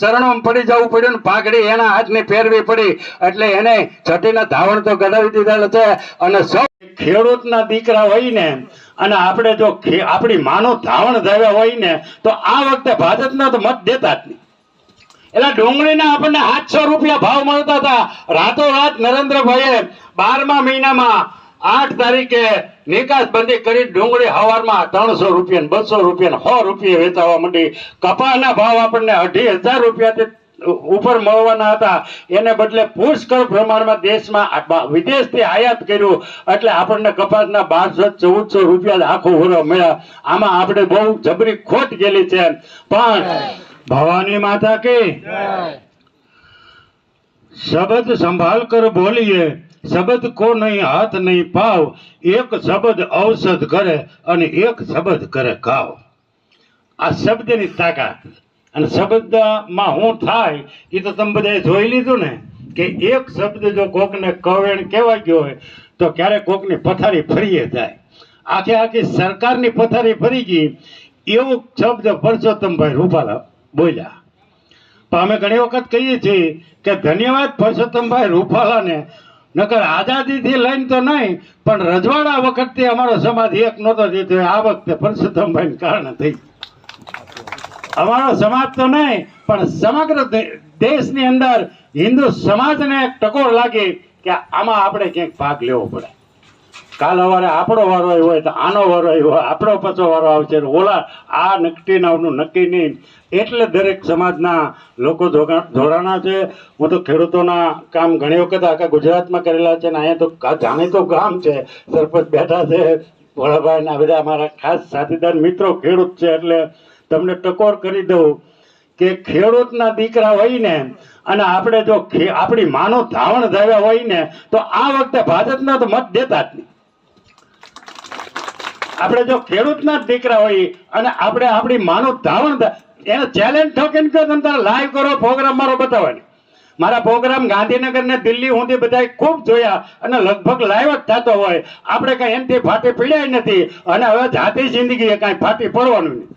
ચરણોમાં પડી જવું પડ્યું ને પાઘડી એના હાથની પહેરવી પડી. એટલે એને છઠ્ઠીના ધાવણ તો ગડાવી દીધેલ છે અને સૌ ખેડૂતના દીકરા હોય ને, અને આપણે જો આપણી માનું ધાવણ ધાવ્યા હોય ને, તો આ વખતે ભાજપના તો મત દેતા જ નહીં. એટલે ડુંગળીના આપણને આઠસો રૂપિયા ભાવ મળતા હતા. રાતોરાત નરેન્દ્રભાઈએ બારમા મહિનામાં આઠ તારીખે નિકાસ બંધી કરી ડુંગળી હવારમાં ત્રણસો રૂપિયા બસો રૂપિયા સો રૂપિયા વેચાવા માંડી. કપાના ભાવ આપણને અઢી હજાર રૂપિયાથી ઉપર મળવાના હતા. એને બદલે પુષ્કળ પ્રમાણમાં દેશમાં વિદેશથી આયાત કર્યું. એટલે આપણને કપાસના બારસો ચૌદસો રૂપિયા આખો હોરો મળ્યા. આમાં આપણે બહુ જબરી ખોટ ગયેલી છે. પણ ભવાની માતા કે? શબ્દ સંભાળ કર બોલીએ. શબ્દ કો નહીં હાથ નહીં પાવ? એક શબ્દ ઔષધ કરે અને એક શબ્દ કરે કાવ આ શબ્દની તાકાત. અને શબ્દમાં હું થાય, એ તો તમે બધાએ જોઈ લીધું ને, કે એક શબ્દ જો કોકને કવેણ કહેવાય ગયો હોય, તો ક્યારેક કોકની પથારી ફરીએ જાય આખે આખી સરકારની પથારી ફરી ગઈ. એવું શબ્દ પરસોત્તમભાઈ રૂપાલા બોલ્યા. પણ અમે ઘણી વખત કહીએ છીએ કે ધન્યવાદ પરસોત્તમભાઈ રૂપાલાને નકર આઝાદીથી લઈને તો નહીં, પણ રજવાડા વખતથી અમારો સમાજ એક નહોતો જીતો આ વખતે પરસોત્તમભાઈ કારણે થઈ અમારો સમાજ તો નહીં, પણ સમગ્ર દેશની અંદર હિન્દુ સમાજને એક ટકોર લાગી કે આમાં આપણે ક્યાંક ભાગ લેવો પડે. કાલ સવારે આપણો વારો આવ્યો હોય તો આનો વારો આવ્યો આપણો પાછો વારો આવશે. ઓલા, આ નક્કી નાવનું નક્કી નહીં. એટલે દરેક સમાજના લોકો જોડાણા છે. હું તો ખેડૂતોના કામ ઘણી વખત આખા ગુજરાતમાં કરેલા છે ને અહીંયા તો જાણીતો ગામ છે. સરપંચ બેઠા છે. ભોળાભાઈના બધા અમારા ખાસ સાથીદાર મિત્રો ખેડૂત છે. એટલે તમને ટકોર કરી દઉં કે ખેડૂતના દીકરા હોય ને, અને આપણે જો આપણી માનો ધાવણ ધાવ્યા હોય ને, તો આ વખતે ભાજપના તો મત દેતા જ નહીં. આપણે જો ખેડૂતના જ દીકરા હોઈએ અને આપણે આપણી માનું ધાવણ એને ચેલેન્જ ઠોકીને કહો તમે લાઈવ કરો પ્રોગ્રામ મારો બતાવવાની મારા પ્રોગ્રામ ગાંધીનગર ને દિલ્હી સુધી બધા ખૂબ જોયા અને લગભગ લાઈવ જ થતો હોય. આપણે કઈ એમથી ફાટી પીડ્યા નથી અને હવે જાતિ જિંદગી કાંઈ ફાટી પડવાનું નહીં.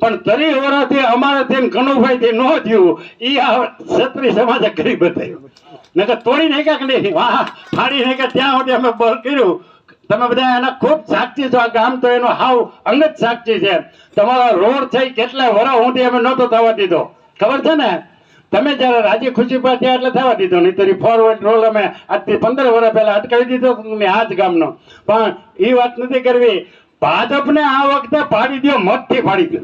પણ તરી વર્ષથી અમારાથી કનુભાઈથી ન થયું એ આ ક્ષત્રિય સમાજે કરી બતાવ્યું. નકર તોડી નાખ્યા કે નહીં? વાહ, ફાડી નાખ્યા. ત્યાં સુધી અમે બળ કર્યું. તમે બધા એના ખૂબ સાક્ષી છો. ગામ તો એનો હાવ અંગત સાક્ષી છે. તમારો રોડ થઈ કેટલા વરા સુધી અમે નહોતો થવા દીધો. ખબર છે ને? તમે જયારે રાજી ખુશી પર થયા એટલે થવા દીધો. નહીં તરી ફોરવર્ડ રોલ અમે આજથી પંદર વર્ષ પહેલા અટકાવી દીધો તમે આ જ ગામનો. પણ એ વાત નથી કરવી. ભાજપને આ વખતે પાડી દો મતથી પાડી દો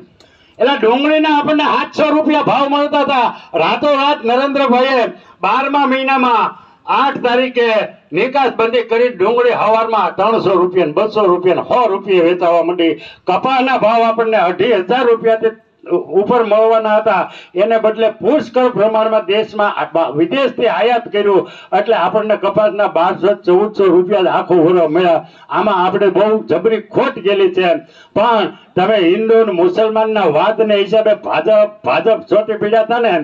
એટલે ડુંગળીના આપણને આઠસો રૂપિયા ભાવ મળતા હતા. રાતોરાત નરેન્દ્રભાઈએ બારમા મહિનામાં આઠ તારીખે નિકાસ બંધી કરી ડુંગળી હવારમાં ત્રણસો રૂપિયા બસો રૂપિયા સો રૂપિયા વેચાવા માંડી. કપાના ભાવ આપણને અઢી હજાર રૂપિયાથી ઉપર મળવાના હતા. એને બદલે પુષ્કળ પ્રમાણમાં દેશમાં વિદેશથી આયાત કર્યું. એટલે આપણને કપાસના બારસો ચૌદસો રૂપિયા આખો હોરો મળ્યા. આમાં આપણે બહુ જબરી ખોટ ગયેલી છે. પણ તમે હિન્દુ ને મુસલમાનના વાદને હિસાબે ભાજપ ભાજપ ચોટી પીડ્યા હતા ને,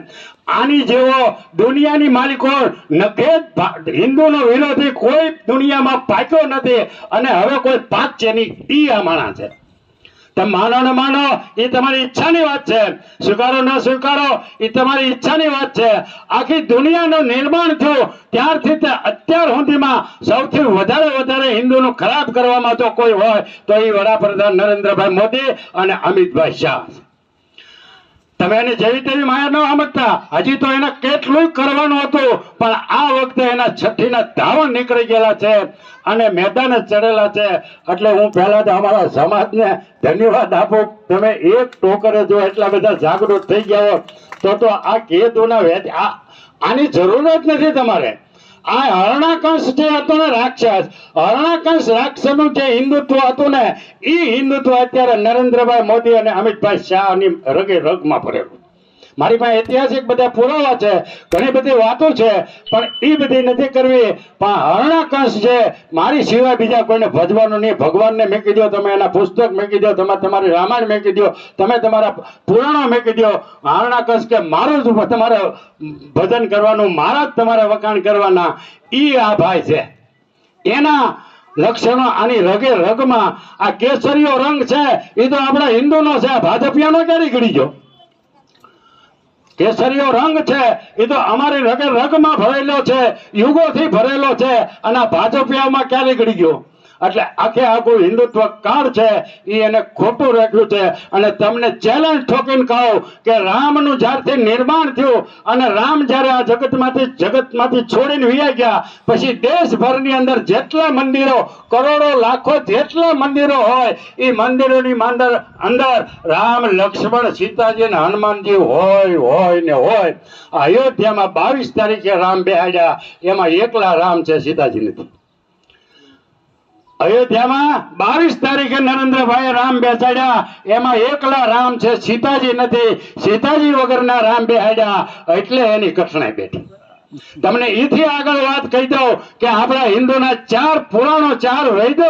આની જેવો દુનિયાની માલિકો નખે જ હિન્દુનો વિરોધી કોઈ દુનિયામાં પાક્યો નથી. અને હવે કોઈ છે નહીં. ઈ આ માણા છે. માનો ને માનો, એ તમારી ઈચ્છાની વાત છે સ્વીકારો ન સ્વીકારો, એ તમારી ઈચ્છાની વાત છે આખી દુનિયાનું નિર્માણ થયું, ત્યારથી તે અત્યાર સુધીમાં સૌથી વધારે વધારે હિન્દુનું ખરાબ કરવામાં જો કોઈ હોય, તો એ વડાપ્રધાન નરેન્દ્રભાઈ મોદી અને અમિતભાઈ શાહ. તમે એને જેવી તેવી માયા ન સમજતા. હજી તો એને કેટલું કરવાનું હતું, પણ આ વખતે એના છઠ્ઠીના ધાવણ નીકળી ગયેલા છે અને મેદાને ચડેલા છે. એટલે હું પહેલા તો અમારા સમાજને ધન્યવાદ આપું. તમે એક ટોકરે જો એટલા બધા જાગૃત થઈ ગયા હો તો તો આ કેદુના વેચ આ આની જરૂર જ નથી તમારે. આ હરણાકંશ જે હતો ને રાક્ષસ હરણાકંશ રાક્ષસનું જે હિન્દુત્વ હતું ને એ હિન્દુત્વ અત્યારે નરેન્દ્રભાઈ મોદી અને અમિતભાઈ શાહની રગે રગમાં ભરેલું મારી પાસે ઐતિહાસિક બધા પુરાવા છે, ઘણી બધી વાતો છે, પણ એ બધી નથી કરવી. પણ હરણાકંશ છે, મારી સિવાય બીજા કોઈને ભજવાનું નહીં. ભગવાનને મેકી દો તમે એના પુસ્તક મેકી દો તમે તમારી રામાયણ મેકી દો તમે તમારા પુરાણો મેકી દો હરણાકંશ કે મારું જ તમારે ભજન કરવાનું, મારા જ તમારે વખાણ કરવાના. ઈ આ ભાઈ છે. એના લક્ષણો આની રગે રગમાં આ કેસરીયો રંગ છે, એ તો આપણા હિન્દુનો છે. ભાજપિયાનો ક્યારે ગળી ગયો? કેસરીયો રંગ છે, એ તો અમારી રગે રગમાં ભરેલો છે, યુગોથી ભરેલો છે, અને ભાજપિયામાં ક્યારે ગળી ગયો? એટલે આખે આખું હિન્દુત્વ કાળ છે એ એને ખોટું રાખ્યું છે. અને તમને ચેલેન્જ ઠોકીને કહો કે રામનું જ્યારથી નિર્માણ થયું અને રામ જ્યારે આ જગતમાંથી જગતમાંથી છોડીને વિયા ગયા, પછી દેશભરની અંદર જેટલા મંદિરો, કરોડો, લાખો જેટલા મંદિરો હોય એ મંદિરોની અંદર અંદર રામ, લક્ષ્મણ, સીતાજી અને હનુમાનજી હોય હોય ને હોય. અયોધ્યામાં બાવીસ તારીખે રામ બેહાડ્યા, એમાં એકલા રામ છે, સીતાજી નથી. અયોધ્યામાં બાવીસ તારીખે નરેન્દ્રભાઈ રામ બેસાડ્યા. એમાં એકલા રામ છે, સીતાજી નથી. સીતાજી વગરના રામ બેસાડ્યા એટલે એની કઠણાઈ બેઠી. તમને એથી આગળ વાત કહી દઉં કે આપણા હિન્દુના ચાર પુરાણો, ચાર વેદો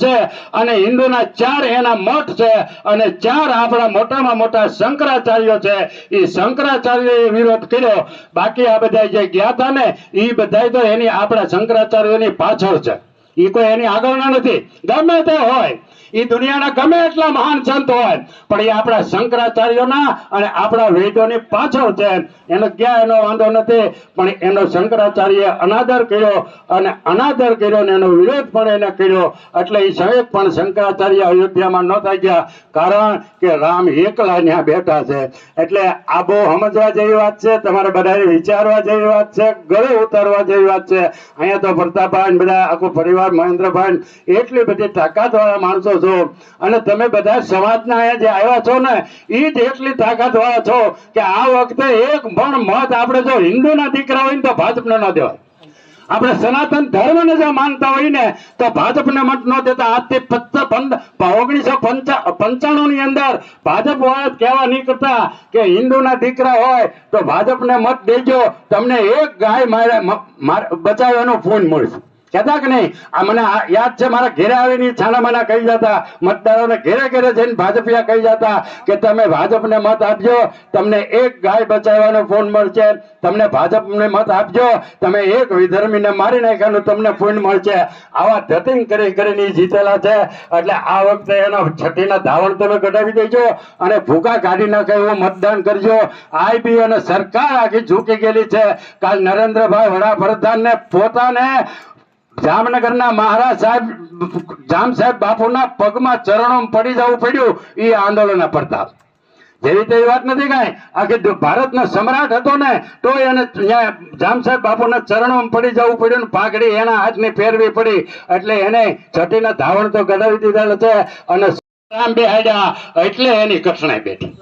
છે અને હિન્દુના ચાર એના મઠ છે અને ચાર આપણા મોટામાં મોટા શંકરાચાર્યો છે. એ શંકરાચાર્ય વિરોધ કર્યો. બાકી આ બધા જે ગયા હતા ને એ બધા તો એની આપણા શંકરાચાર્યોની પાછળ છે. એ કોઈ એની આગળના નથી. ગમે તે હોય એ દુનિયાના ગમે એટલા મહાન સંત હોય, પણ એ આપણા શંકરાચાર્યોના અને આપણા વેદોની પાછળ છે. એનો ક્યાં એનો વાંધો નથી, પણ એનો શંકરાચાર્ય અનાદર કર્યો અને અનાદર કર્યો ને એનો વિરોધ પણ એને કર્યો. એટલે એ સહેજ પણ શંકરાચાર્ય અયોધ્યામાં નહોતા ગયા, કારણ કે રામ એકલા ત્યાં બેઠા છે. એટલે આ બહુ સમજવા જેવી વાત છે, તમારે બધાએ વિચારવા જેવી વાત છે, ગળે ઉતારવા જેવી વાત છે. અહીંયા તો ભરતાભાઈ બધા, આખો પરિવાર મહેન્દ્રભાઈ એટલી બધી તાકાત વાળા માણસો છો અને તમે બધા સમાજના અહીંયા જે આવ્યા છો ને એ જ એટલી તાકાત છો કે આ વખતે એક પણ મત આપણે જો હિન્દુના દીકરા હોય ને તો ભાજપને ન દેવાય. આપણે સનાતન ધર્મને જો માનતા હોય ને, તો ભાજપને મત ન દેતા. આજથી ઓગણીસો પંચાણું ની અંદર ભાજપ વાળા કહેવા નીકળતા કે હિન્દુના દીકરા હોય તો ભાજપને મત દેજો. તમને એક ગાય મારે, બચાવવાનો ફોન મળશે. કહેતા કે નહીં? આ મને યાદ છે, મારા ઘેરે આવીને ઈ છાના માના કહી જતા, મતદારોને ઘેરે ઘેરે જઈને ભાજપિયા કહી જતા કે તમે ભાજપને મત આપજો, તમને એક ગાય બચાવવાનો ફોન મળશે, તમને ભાજપને મત આપજો, તમે એક વિધર્મીને મારી નાખ્યાનું તમને ફોન મળશે. આવા ધતિંગ કરી કરીને જીતેલા છે. એટલે આ વખતે એનો છઠ્ઠીના ધાવણ તમે કઢાવી દેજો અને ભૂકા કાઢી નાખે એવું મતદાન કરજો. આઈબી અને સરકાર આખી ઝૂકી ગયેલી છે. કાલ નરેન્દ્રભાઈ વડાપ્રધાનને પોતાને જામનગરના મહારાજ સાહેબ, જામ સાહેબ બાપુના પગમાં ચરણો પડી જવું પડ્યું એ આંદોલનના પ્રતાપ. જેવી તેવી વાત નથી કાંઈ? આખી ભારતનો સમ્રાટ હતો ને તો એને જામ સાહેબ બાપુના ચરણો પડી જવું પડ્યું પાઘડી એના હાથને ફેરવી પડી. એટલે એને છઠ્ઠીના ધાવણ તો ગઢાવી દીધેલા છે અને રામ બેહાડ્યા, એટલે એની કઠણાઈ બેઠી.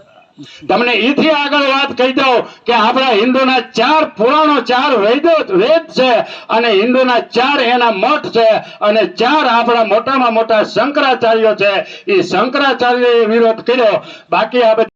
તમને એથી આગળ વાત કહી દઉં કે આપણા હિન્દુના ચાર પુરાણો, ચાર વેદો, વેદ છે અને હિન્દુના ચાર એના મઠ છે અને ચાર આપણા મોટામાં મોટા શંકરાચાર્યો છે. એ શંકરાચાર્યોએ વિરોધ કર્યો. બાકી આ